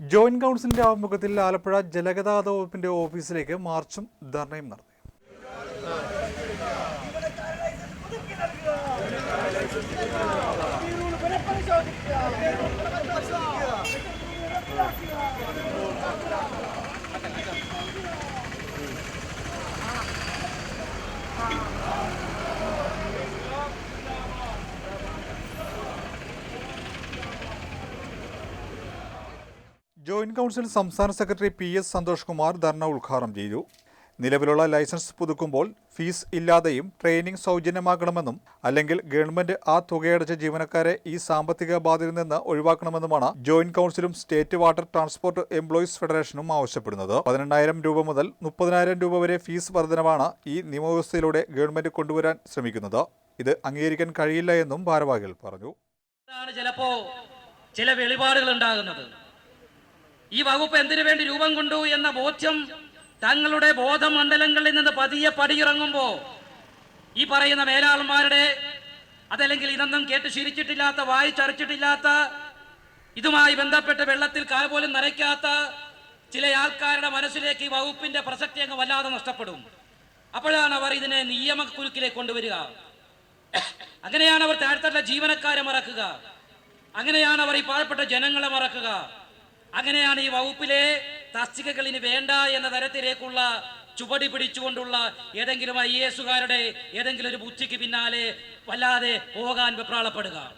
Joint കൗൺസിലിന്റെ ആഭിമുഖ്യത്തിൽ ആലപ്പുഴ ജലഗതാഗത വകുപ്പിന്റെ ഓഫീസിലേക്ക് മാർച്ചും ധർണയും നടത്തി. ജോയിന്റ് കൗൺസിൽ സംസ്ഥാന secretary P S Santhosh Kumar ധർണ ഉദ്ഘാടനം ചെയ്തു. നിലവിലുള്ള ലൈസൻസ് പുതുക്കുമ്പോൾ ഫീസ് ഇല്ലാതെയും ട്രെയിനിംഗ് സൗജന്യമാക്കണമെന്നും അല്ലെങ്കിൽ ഗവൺമെന്റ് ആ തുകയടച്ച ജീവനക്കാരെ ഈ സാമ്പത്തിക ബാധയിൽ നിന്ന് ഒഴിവാക്കണമെന്നുമാണ് ജോയിന്റ് കൗൺസിലും സ്റ്റേറ്റ് വാട്ടർ ട്രാൻസ്പോർട്ട് എംപ്ലോയീസ് ഫെഡറേഷനും ആവശ്യപ്പെടുന്നത്. പതിനെണ്ണായിരം രൂപ മുതൽ മുപ്പതിനായിരം രൂപ വരെ ഫീസ് വർധനവാണ് ഈ നിയമവ്യവസ്ഥയിലൂടെ ഗവൺമെന്റ് കൊണ്ടുവരാൻ ശ്രമിക്കുന്നത്. ഇത് അംഗീകരിക്കാൻ കഴിയില്ല എന്നും ഭാരവാഹികൾ പറഞ്ഞു. ാണ് ചിലപ്പോ ചില വെളിപാടുകൾ ഉണ്ടാകുന്നത്. ഈ വകുപ്പ് എന്തിനു വേണ്ടി രൂപം കൊണ്ടു എന്ന ബോധ്യം തങ്ങളുടെ ബോധമണ്ഡലങ്ങളിൽ നിന്ന് പതിയെ പടിയിറങ്ങുമ്പോ ഈ പറയുന്ന മേലാളന്മാരുടെ അതല്ലെങ്കിൽ ഇതൊന്നും കേട്ട് ശീലിച്ചിട്ടില്ലാത്ത വായിച്ചരച്ചിട്ടില്ലാത്ത ഇതുമായി ബന്ധപ്പെട്ട് വെള്ളത്തിൽ കാൽ പോലും നരയ്ക്കാത്ത ചില ആൾക്കാരുടെ മനസ്സിലേക്ക് ഈ വകുപ്പിന്റെ പ്രസക്തി അങ്ങ് വല്ലാതെ നഷ്ടപ്പെടും. അപ്പോഴാണ് അവർ ഇതിനെ നിയമക്കുരുക്കിലേക്ക് കൊണ്ടുവരിക. അങ്ങനെയാണ് അവർ താഴ്ത്തട്ട ജീവനക്കാരെ മറക്കുക. അങ്ങനെയാണ് അവർ ഈ പാവപ്പെട്ട ജനങ്ങളെ മറക്കുക. അങ്ങനെയാണ് ഈ വകുപ്പിലെ തസ്തികകൾ ഇനി വേണ്ട എന്ന തരത്തിലേക്കുള്ള ചുവടി പിടിച്ചുകൊണ്ടുള്ള ഏതെങ്കിലും ഐ എസുകാരുടെ ഏതെങ്കിലും ഒരു ബുദ്ധിക്ക് പിന്നാലെ വല്ലാതെ പോകാൻ വെപ്രാളപ്പെടുക.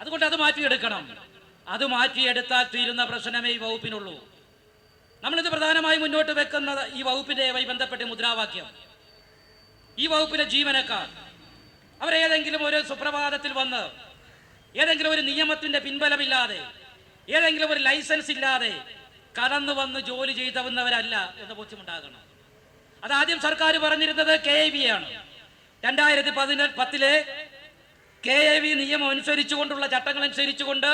അതുകൊണ്ട് അത് മാറ്റിയെടുക്കണം. അത് മാറ്റിയെടുത്താൽ തീരുന്ന പ്രശ്നമേ ഈ വകുപ്പിനുള്ളൂ. നമ്മളിത് പ്രധാനമായി മുന്നോട്ട് വെക്കുന്നത് ഈ വകുപ്പിന്റെ ബന്ധപ്പെട്ട് മുദ്രാവാക്യം. ഈ വകുപ്പിലെ ജീവനക്കാർ അവരേതെങ്കിലും ഒരു സുപ്രഭാതത്തിൽ വന്ന് ഏതെങ്കിലും ഒരു നിയമത്തിന്റെ പിൻബലമില്ലാതെ ഏതെങ്കിലും ഒരു ലൈസൻസ് ഇല്ലാതെ കടന്നു വന്ന് ജോലി ചെയ്തവുന്നവരല്ല എന്ന ബോധ്യമുണ്ടാകണം. അതാദ്യം സർക്കാർ പറഞ്ഞിരുന്നത് കെ ഐ വി ആണ്. രണ്ടായിരത്തി പതിനെ പത്തിലെ കെ എ വി നിയമം അനുസരിച്ചുകൊണ്ടുള്ള ചട്ടങ്ങൾ അനുസരിച്ചുകൊണ്ട്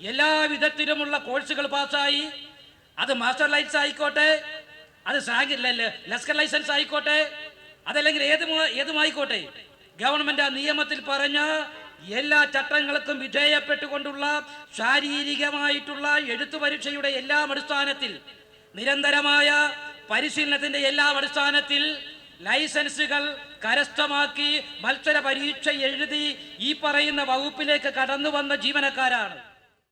എല്ലാ വിധത്തിലുമുള്ള കോഴ്സുകൾ പാസ്സായി. അത് മാസ്റ്റർ ലൈസൻസ് ആയിക്കോട്ടെ അത് ലസ്കർ ലൈസൻസ് ആയിക്കോട്ടെ അതല്ലെങ്കിൽ ഏത് ഏതുമായിക്കോട്ടെ. ഗവൺമെന്റ് ആ നിയമത്തിൽ പറഞ്ഞ എല്ലാ ചട്ടങ്ങൾക്കും വിധേയപ്പെട്ടുകൊണ്ടുള്ള ശാരീരികമായിട്ടുള്ള എഴുത്തു പരീക്ഷയുടെ എല്ലാം അടിസ്ഥാനത്തിൽ നിരന്തരമായ പരിശീലനത്തിന്റെ എല്ലാം അടിസ്ഥാനത്തിൽ ലൈസൻസുകൾ കരസ്ഥമാക്കി മത്സര പരീക്ഷ എഴുതി ഈ പറയുന്ന വകുപ്പിലേക്ക് കടന്നു വന്ന ജീവനക്കാരാണ്.